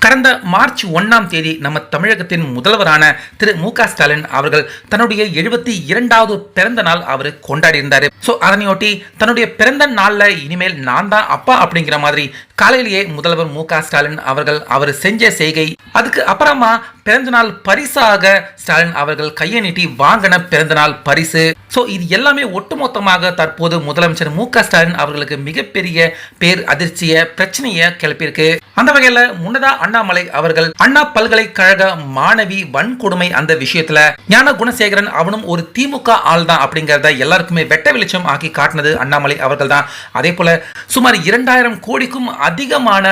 கடந்த மார்ச் ஒன்றாம் தேதி நம்ம தமிழகத்தின் முதல்வரான திரு மு க ஸ்டாலின் அவர்கள் தன்னுடைய எழுபத்தி இரண்டாவது பிறந்த நாள் அவர் கொண்டாடி இருந்தாரு. ஸோ அதனையொட்டி தன்னுடைய பிறந்த நாள்ல இனிமேல் நான் தான் அப்பா அப்படிங்கிற மாதிரி காலையிலேயே முதல்வர் மு ஸ்டாலின் அவர்கள் அவர் செஞ்ச செய்கை அதுக்கு அப்புறமா பிறந்தநாள் பரிசாக ஸ்டாலின் அவர்கள் கையை நீட்டி வாங்கின பிறந்தநாள் பரிசு. ஸோ இது எல்லாமே ஒட்டுமொத்தமாக தற்போது முதலமைச்சர் மு ஸ்டாலின் அவர்களுக்கு மிகப்பெரிய பேர் அதிர்ச்சிய பிரச்சனையை கிளப்பியிருக்கு. அந்த வகையில முன்னதா அண்ணாமலை அவர்கள் அண்ணா பல்கலைக்கழக மாணவி வன்கொடுமை அந்த விஷயத்துல ஞான குணசேகரன் அவனும் ஒரு திமுக ஆள் தான் அப்படிங்கறத எல்லாருக்குமே வெட்ட வெளிச்சம் ஆக்கி காட்டினது அண்ணாமலை அவர்கள் தான் அதே போல சுமார் இரண்டாயிரம் கோடிக்கும் அதிகமான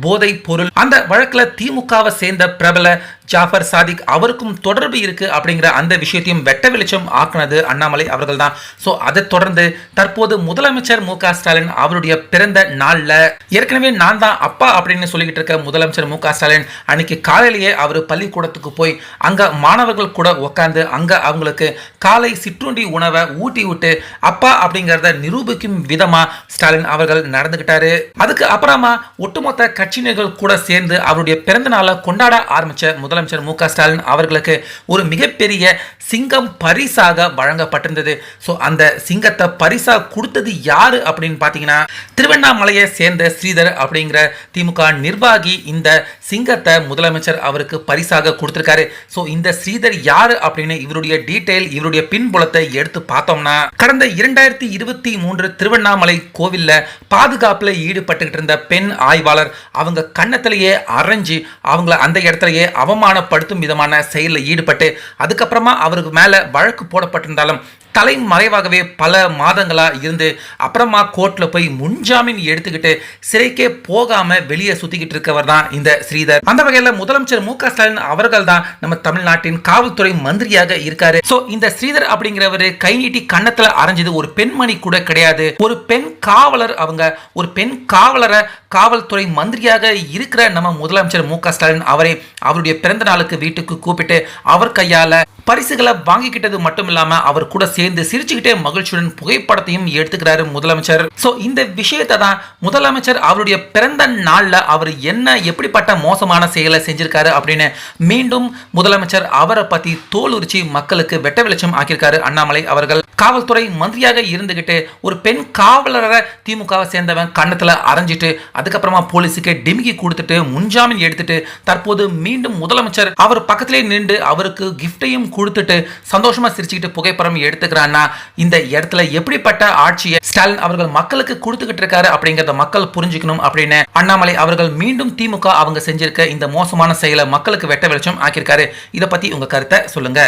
போதை பொருள். அந்த வழக்கில் திமுகவை சேர்ந்த பிரபல ஜாஃபர் சாதிக் அவருக்கும் தொடர்பு இருக்கு அப்படிங்கிற அந்த விஷயத்தையும் வெட்ட வெளிச்சம் ஆக்குனது அண்ணாமலை அவர்கள் தான் ஸோ அதை தொடர்ந்து தற்போது முதலமைச்சர் மு ஸ்டாலின் அவருடைய பிறந்த நாள்ல ஏற்கனவே நான் தான் அப்பா அப்படின்னு சொல்லிக்கிட்டு இருக்க முதலமைச்சர் மு ஸ்டாலின் அன்னைக்கு காலையிலேயே அவர் பள்ளிக்கூடத்துக்கு போய் அங்க மாணவர்கள் கூட உட்காந்து அங்க அவங்களுக்கு காலை சிற்றுண்டி உணவை ஊட்டி விட்டு அப்பா அப்படிங்கிறத நிரூபிக்கும் விதமா ஸ்டாலின் அவர்கள் நடந்துகிட்டாரு. அதுக்கு அப்புறமா ஒட்டுமொத்த கட்சியினர்கள் கூட சேர்ந்து அவருடைய பிறந்த நாளை கொண்டாட ஆரம்பிச்ச முதலமைச்சர் மு ஸ்டாலின் அவர்களுக்கு ஒரு மிகப்பெரிய சிங்கம் பரிசாக வழங்கப்பட்டிருந்தது. ஸோ அந்த சிங்கத்தை பரிசாக கொடுத்தது யாரு அப்படின்னு பார்த்தீங்கன்னா திருவண்ணாமலையை சேர்ந்த ஸ்ரீதர் அப்படிங்கிற திமுக நிர்வாகி இந்த சிங்கத்தை முதலமைச்சர் அவருக்கு பரிசாக கொடுத்திருக்காரு. ஸோ இந்த ஸ்ரீதர் யாரு அப்படின்னு இவருடைய டீட்டெயில் இவருடைய பின்புலத்தை எடுத்து பார்த்தோம்னா கடந்த இரண்டாயிரத்தி இருபத்தி மூன்று திருவண்ணாமலை கோவிலில் பாதுகாப்பில் ஈடுபட்டுக்கிட்டு இருந்த பெண் ஆய்வாளர் அவங்க கன்னத்திலேயே அரைஞ்சு அவங்கள அந்த இடத்துலயே அவமான அவமானப்படுத்தும் விதமான செயலில் ஈடுபட்டு அதுக்கப்புறமா அவருக்கு மேல வழக்கு போடப்பட்டிருந்தாலும் தலைமறைவாகவே பல மாதங்களா இருந்து அப்புறமா கோர்ட்ல போய் முன்ஜாமீன் எடுத்துக்கிட்டு சிறைக்கே போகாம வெளியே சுத்திக்கிட்டு இருக்கவர் தான் இந்த ஸ்ரீதர். அந்த வகையில் முதலமைச்சர் மு ஸ்டாலின் அவர்கள் தான் நம்ம தமிழ்நாட்டின் காவல்துறை மந்திரியாக இருக்காரு. சோ இந்த ஸ்ரீதர் அப்படிங்கிறவர் கை நீட்டி கன்னத்துல அரைஞ்சது ஒரு பெண்மணி கூட கிடையாது. ஒரு பெண் காவலர் அவங்க ஒரு பெண் காவலரை காவல்துறை மந்திரியாக இருக்கிற நம்ம முதலமைச்சர் மு ஸ்டாலின் அவரை அவருடைய பிறந்த நாளுக்கு வீட்டுக்கு கூப்பிட்டு அவர் கையால பரிசுகளை வாங்கிக்கிட்டது மட்டும் இல்லாம அவர் கூட சேர்ந்து சிரிச்சுக்கிட்டே மகிழ்ச்சியுடன் புகைப்படத்தையும் எடுத்துக்கிறாரு முதலமைச்சர். சோ இந்த விஷயத்தை தான் முதலமைச்சர் அவருடைய பிறந்த நாள்ல அவர் என்ன எப்படிப்பட்ட மோசமான செயலை செஞ்சிருக்காரு அப்படின்னு மீண்டும் முதலமைச்சர் அவரை பத்தி தோல் உரிச்சி மக்களுக்கு வெட்ட வெளிச்சம் ஆக்கியிருக்காரு அண்ணாமலை அவர்கள். காவல்துறை மந்திரியாக இருந்துக்கிட்டு ஒரு பெண் காவலரை திமுகவை சேர்ந்தவன் கன்னத்தில் அரைஞ்சிட்டு அதுக்கப்புறமா போலீஸுக்கு டிமிக்கி கொடுத்துட்டு முன்ஜாமீன் எடுத்துட்டு தற்போது மீண்டும் முதலமைச்சர் அவர் பக்கத்திலே நின்று அவருக்கு கிஃப்டையும் கொடுத்துட்டு சந்தோஷமா சிரிச்சுக்கிட்டு புகைப்படம் எடுத்துக்கிறான்னா இந்த இடத்துல எப்படிப்பட்ட ஆட்சியை ஸ்டாலின் அவர்கள் மக்களுக்கு கொடுத்துக்கிட்டு இருக்காரு அப்படிங்கிறத மக்கள் புரிஞ்சுக்கணும் அப்படின்னு அண்ணாமலை அவர்கள் மீண்டும் திமுக அவங்க செஞ்சிருக்க இந்த மோசமான செயலை மக்களுக்கு வெட்ட வெளிச்சம் ஆக்கியிருக்காரு. இதை பத்தி உங்க கருத்தை சொல்லுங்க.